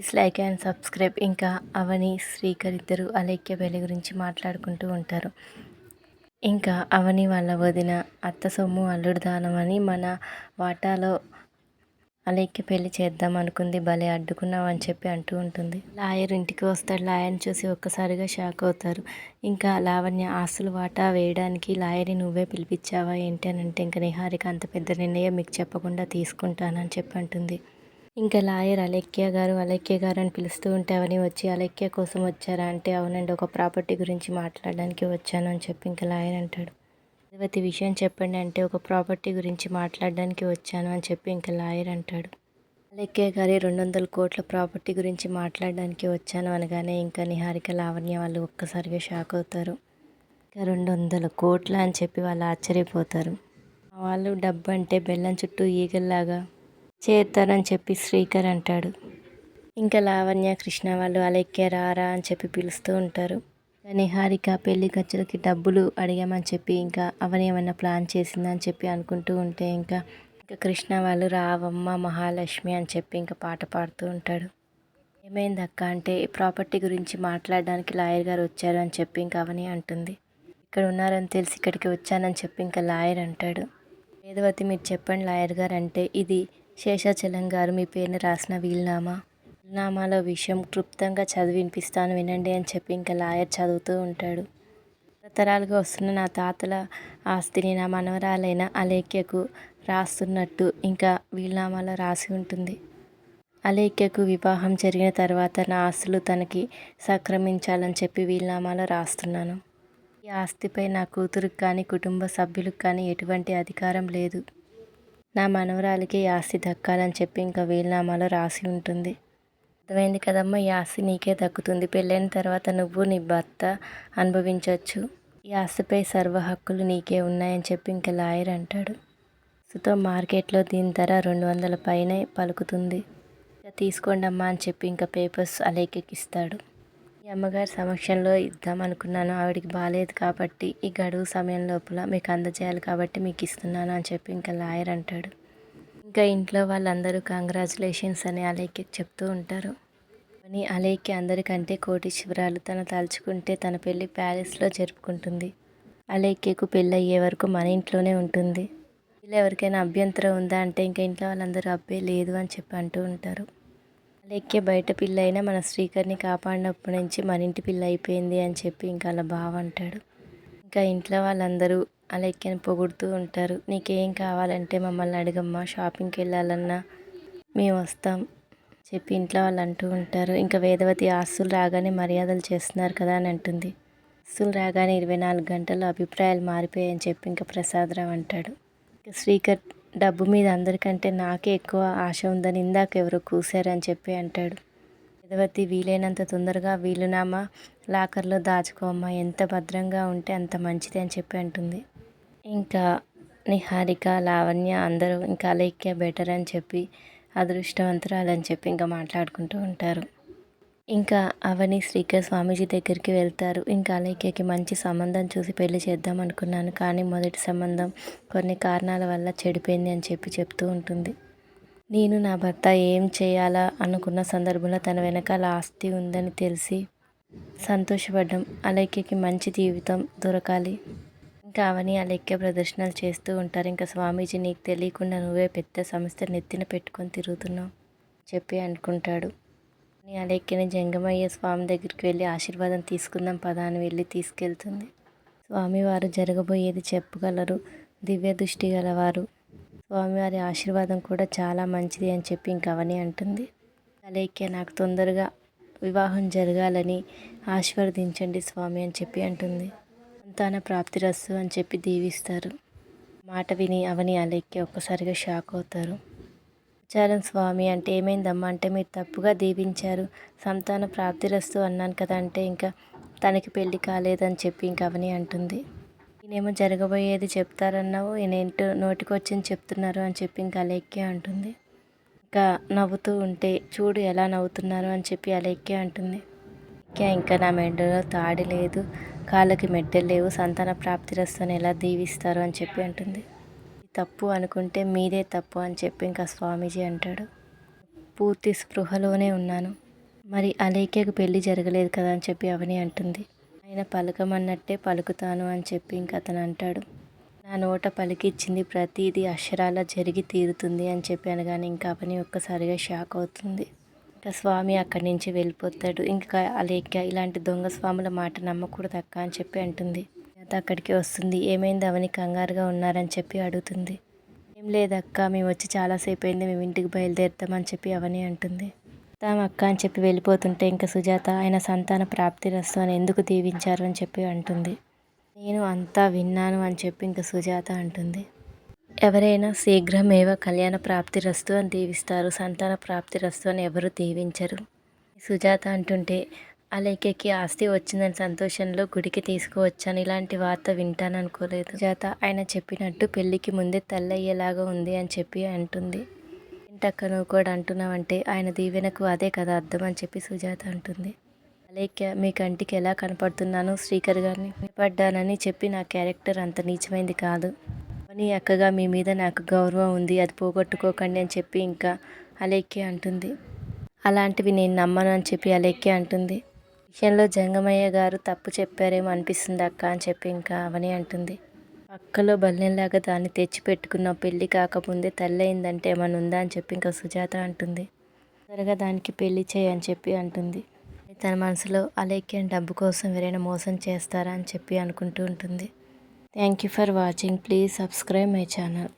Please like and subscribe. ఇంకా అవని శ్రీకర్ ఇద్దరు అలైక్య పెళ్ళి గురించి మాట్లాడుకుంటూ ఉంటారు. ఇంకా అవని వాళ్ళ వదిన అత్త సొమ్ము అల్లుడు దానం అని మన వాటాలో అలైక్య పెళ్ళి చేద్దాం అనుకుంది. భలే అడ్డుకున్నావు అని చెప్పి అంటూ ఉంటుంది. లాయర్ ఇంటికి వస్తాడు. లాయర్ని చూసి ఒక్కసారిగా షాక్ అవుతారు. ఇంకా లావణ్య ఆస్తులు వాటా వేయడానికి లాయర్ని నువ్వే పిలిపించావా ఏంటి అని అంటే ఇంకా నిహారిక అంత పెద్ద నిర్ణయం మీకు చెప్పకుండా తీసుకుంటానని చెప్పి అంటుంది. ఇంకా లాయర్ అలెక్య గారు అలెక్య గారు అని పిలుస్తూ ఉంటే అవని వచ్చి అలెక్య కోసం వచ్చారా? అంటే అవునండి ఒక ప్రాపర్టీ గురించి మాట్లాడడానికి వచ్చాను అని చెప్పి ఇంకా లాయర్ అంటాడు. రేవతి విషయం చెప్పండి అంటే ఒక ప్రాపర్టీ గురించి మాట్లాడడానికి వచ్చాను అని చెప్పి ఇంకా లాయర్ అంటాడు. అలెక్య గారి రెండు వందల కోట్ల ప్రాపర్టీ గురించి మాట్లాడడానికి వచ్చాను అనగానే ఇంకా నిహారిక లావణ్య వాళ్ళు ఒక్కసారిగా షాక్ అవుతారు. ఇంకా రెండు వందల కోట్ల? అని చెప్పి వాళ్ళు ఆశ్చర్యపోతారు. వాళ్ళు డబ్బు అంటే బెల్లం చుట్టూ ఈగల్లాగా చేరుతారని చెప్పి శ్రీకర్ అంటాడు. ఇంకా లావణ్య కృష్ణ వాళ్ళు అలెక్కే రారా అని చెప్పి పిలుస్తూ ఉంటారు. నిహారిక పెళ్ళి ఖర్చులకి డబ్బులు అడిగామని చెప్పి ఇంకా అవని ఏమైనా ప్లాన్ చేసిందని చెప్పి అనుకుంటూ ఉంటే ఇంకా ఇంకా కృష్ణ వాళ్ళు రావమ్మ మహాలక్ష్మి అని చెప్పి ఇంకా పాట పాడుతూ ఉంటాడు. ఏమైంది అక్క అంటే ప్రాపర్టీ గురించి మాట్లాడడానికి లాయర్ గారు వచ్చారు అని చెప్పి ఇంకా అవని అంటుంది. ఇక్కడ ఉన్నారని తెలిసి ఇక్కడికి వచ్చానని చెప్పి ఇంకా లాయర్ అంటాడు. వేదవతి మీరు చెప్పండి లాయర్ గారు అంటే ఇది శేషాచలం గారు మీ పేరుని రాసిన వీలునామా? వీలునామాల విషయం క్లుప్తంగా చదివి వినిపిస్తాను వినండి అని చెప్పి ఇంకా లాయర్ చదువుతూ ఉంటాడు. తరాలుగా వస్తున్న నా తాతల ఆస్తిని నా మనవరాలైన అలేఖ్యకు రాస్తున్నట్టు ఇంకా వీలునామాలో రాసి ఉంటుంది. అలేఖ్యకు వివాహం జరిగిన తర్వాత నా ఆస్తులు తనకి సక్రమించాలని చెప్పి వీలునామాలో రాస్తున్నాను. ఈ ఆస్తిపై నా కూతురికి కానీ కుటుంబ సభ్యులకు కానీ ఎటువంటి అధికారం లేదు. నా మనవరాలికి ఆస్తి దక్కాలని చెప్పి ఇంకా వీలునామాలో రాసి ఉంటుంది. అర్థమైంది కదమ్మా? ఈ ఆస్తి నీకే దక్కుతుంది. పెళ్ళైన తర్వాత నువ్వు నీ భర్త అనుభవించవచ్చు ఈ ఆస్తిపై సర్వ హక్కులు నీకే ఉన్నాయని చెప్పి ఇంకా లాయర్ అంటాడు. సుతో మార్కెట్లో దీని ధర రెండు వందల పైనే పలుకుతుంది. ఇక తీసుకోండి అమ్మా అని చెప్పి ఇంకా పేపర్స్ అలేకెక్కిస్తాడు. అమ్మగారి సమక్షంలో ఇద్దాం అనుకున్నాను ఆవిడికి బాగాలేదు కాబట్టి ఈ గడువు సమయం లోపల మీకు అందజేయాలి కాబట్టి మీకు ఇస్తున్నాను అని చెప్పి ఇంకా లాయర్ అంటాడు. ఇంకా ఇంట్లో వాళ్ళందరూ కంగ్రాచులేషన్స్ అని అలేఖ్య చెప్తూ ఉంటారు. అని అలేఖ్య అందరికంటే కోటీశ్వరాలు తను తలుచుకుంటే తన పెళ్ళి ప్యాలెస్లో జరుపుకుంటుంది. అలేఖ్యకు పెళ్ళి అయ్యే వరకు మన ఇంట్లోనే ఉంటుంది. వీళ్ళు ఎవరికైనా అభ్యంతరం ఉందా అంటే ఇంకా ఇంట్లో వాళ్ళందరూ అబ్బే లేదు అని చెప్పి అంటూ ఉంటారు. ఎక్కే బయట పిల్ల అయినా మన శ్రీకర్ని కాపాడినప్పటి నుంచి మన ఇంటి పిల్ల అయిపోయింది అని చెప్పి ఇంకా అలా బావ అంటాడు. ఇంకా ఇంట్లో వాళ్ళందరూ అలెక్కని పొగుడుతూ ఉంటారు. నీకేం కావాలంటే మమ్మల్ని అడగమ్మా షాపింగ్కి వెళ్ళాలన్నా మేము వస్తాం చెప్పి ఇంట్లో వాళ్ళు అంటూ ఉంటారు. ఇంకా వేదవతి ఆస్తులు రాగానే మర్యాదలు చేస్తున్నారు కదా అని అంటుంది. ఆస్తులు రాగానే ఇరవై నాలుగు గంటల్లో అభిప్రాయాలు మారిపోయాయని చెప్పి ఇంకా ప్రసాదరావు అంటాడు. ఇంకా శ్రీకర్ డబ్బు మీద అందరికంటే నాకే ఎక్కువ ఆశ ఉందని ఇందాక ఎవరో కూశారని చెప్పి అంటాడు. పెదవతి వీలైనంత తొందరగా వీలునామా? లాకర్లో దాచుకోమ్మా ఎంత భద్రంగా ఉంటే అంత మంచిది అని చెప్పి అంటుంది. ఇంకా నిహారిక లావణ్య అందరూ ఇంకా అలైక్య బెటర్ అని చెప్పి అదృష్టవంతురాలని చెప్పి ఇంకా మాట్లాడుకుంటూ ఉంటారు. ఇంకా అవని శ్రీకర్ స్వామీజీ దగ్గరికి వెళ్తారు. ఇంకా అలైక్యకి మంచి సంబంధం చూసి పెళ్ళి చేద్దాం అనుకున్నాను. కానీ మొదటి సంబంధం కొన్ని కారణాల వల్ల చెడిపోయింది అని చెప్పి చెప్తూ ఉంటుంది. నేను నా భర్త ఏం చేయాలా అనుకున్న సందర్భంలో తన వెనకాల ఆస్తి ఉందని తెలిసి సంతోషపడ్డం. అలైక్యకి మంచి జీవితం దొరకాలి. ఇంకా అవని అలైక్య ప్రదర్శనలు చేస్తూ ఉంటారు. ఇంకా స్వామీజీ నీకు తెలియకుండా నువ్వే పెద్ద సంస్థ నెత్తిన పెట్టుకొని తిరుగుతున్నావు చెప్పి అనుకుంటాడు. అలెక్కిన జంగమయ్య స్వామి దగ్గరికి వెళ్ళి ఆశీర్వాదం తీసుకుందాం పదా అని వెళ్ళి తీసుకెళ్తుంది. స్వామివారు జరగబోయేది చెప్పగలరు. దివ్య దృష్టి గలవారు. స్వామివారి ఆశీర్వాదం కూడా చాలా మంచిది అని చెప్పి ఇంకవని అంటుంది. అలేఖ్య నాకు తొందరగా వివాహం జరగాలని ఆశీర్వదించండి స్వామి అని చెప్పి అంటుంది. సంతాన ప్రాప్తిరస్సు అని చెప్పి దీవిస్తారు. మాట విని అవని అలేఖ్య ఒక్కసారిగా షాక్ అవుతారు. ఇచ్చారని స్వామి అంటే ఏమైందమ్మా? అంటే మీరు తప్పుగా దీవించారు. సంతాన ప్రాప్తిరస్తు అన్నాను కదా అంటే ఇంకా తనకి పెళ్ళి కాలేదని చెప్పి ఇంక అవని అంటుంది. నేనేమో జరగబోయేది చెప్తారన్నావు నేనేంటో నోటికొచ్చింది చెప్తున్నారు అని చెప్పి ఇంకా అలేఖ్య అంటుంది. ఇంకా నవ్వుతూ ఉంటే చూడు ఎలా నవ్వుతున్నారు అని చెప్పి అలేఖ్య అంటుంది. ఇంకా ఇంకా నా మెడలో తాడి లేదు కాళ్ళకి మెడ్డలు లేవు సంతాన ప్రాప్తిరస్తుని ఎలా దీవిస్తారు అని చెప్పి అంటుంది. తప్పు అనుకుంటే మీదే తప్పు అని చెప్పి ఇంకా స్వామీజీ అంటాడు. పూర్తి స్పృహలోనే ఉన్నాను. మరి అలేఖ్యకు పెళ్ళి జరగలేదు కదా అని చెప్పి అవని అంటుంది. ఆయన పలకమన్నట్టే పలుకుతాను అని చెప్పి ఇంక అతను అంటాడు. నా నోట పలికిచ్చింది ప్రతిదీ అక్షరాల జరిగి తీరుతుంది అని చెప్పి అనగానే ఇంకా అవని ఒక్కసారిగా షాక్ అవుతుంది. ఇంకా స్వామి అక్కడి నుంచి వెళ్ళిపోతాడు. ఇంకా అలేఖ్య ఇలాంటి దొంగ స్వాముల మాట నమ్మకూడదు అక్క అని చెప్పి అంటుంది. సుజాత అక్కడికి వస్తుంది. ఏమైంది? అవని కంగారుగా ఉన్నారని చెప్పి అడుగుతుంది. ఏం లేదక్క మేము వచ్చి చాలాసేపు అయింది మేము ఇంటికి బయలుదేరుతామని చెప్పి అవని అంటుంది. తాము అక్క అని చెప్పి వెళ్ళిపోతుంటే ఇంకా సుజాత ఆయన సంతాన ప్రాప్తి రస్తు అని ఎందుకు దీవించారు అని చెప్పి అంటుంది. నేను అంతా విన్నాను అని చెప్పి ఇంకా సుజాత అంటుంది. ఎవరైనా శీఘ్రమేవ కళ్యాణ ప్రాప్తి రస్తు అని దీవిస్తారు సంతాన ప్రాప్తి రస్తు అని ఎవరు దీవించరు. సుజాత అంటుంటే అలేఖ్యకి ఆస్తి వచ్చిందని సంతోషంలో గుడికి తీసుకువచ్చాను. ఇలాంటి వార్త వింటాను అనుకోలేదు. సుజాత ఆయన చెప్పినట్టు పెళ్ళికి ముందే తల్లయ్యేలాగా ఉంది అని చెప్పి అంటుంది. ఏంటక్క నువ్వు కూడా అంటున్నావంటే ఆయన దీవెనకు అదే కదా అర్థం అని చెప్పి సుజాత అంటుంది. అలేఖ్య మీ కంటికి ఎలా కనపడుతున్నాను శ్రీకర్ గారిని పడ్డానని చెప్పి నా క్యారెక్టర్ అంత నీచమైంది కాదు. అని అక్కగా మీ మీద నాకు గౌరవం ఉంది అది పోగొట్టుకోకండి అని చెప్పి ఇంకా అలైక్య అంటుంది. అలాంటివి నేను నమ్మను అని చెప్పి అలేఖ్య అంటుంది. విషయంలో జంగమయ్య గారు తప్పు చెప్పారేమో అనిపిస్తుంది అక్క అని చెప్పి ఇంకా అవని అంటుంది. పక్కలో బల్లెంలాగా దాన్ని తెచ్చి పెట్టుకున్న పెళ్ళి కాకముందే తల్లి అయిందంటే ఏమైనా ఉందా అని చెప్పి ఇంకా సుజాత అంటుంది. త్వరగా దానికి పెళ్ళి చేయి అని చెప్పి అంటుంది. తన మనసులో అలేఖ్యం డబ్బు కోసం ఎవరైనా మోసం చేస్తారా అని చెప్పి అనుకుంటూ ఉంటుంది. Thank you for watching. Please subscribe my channel.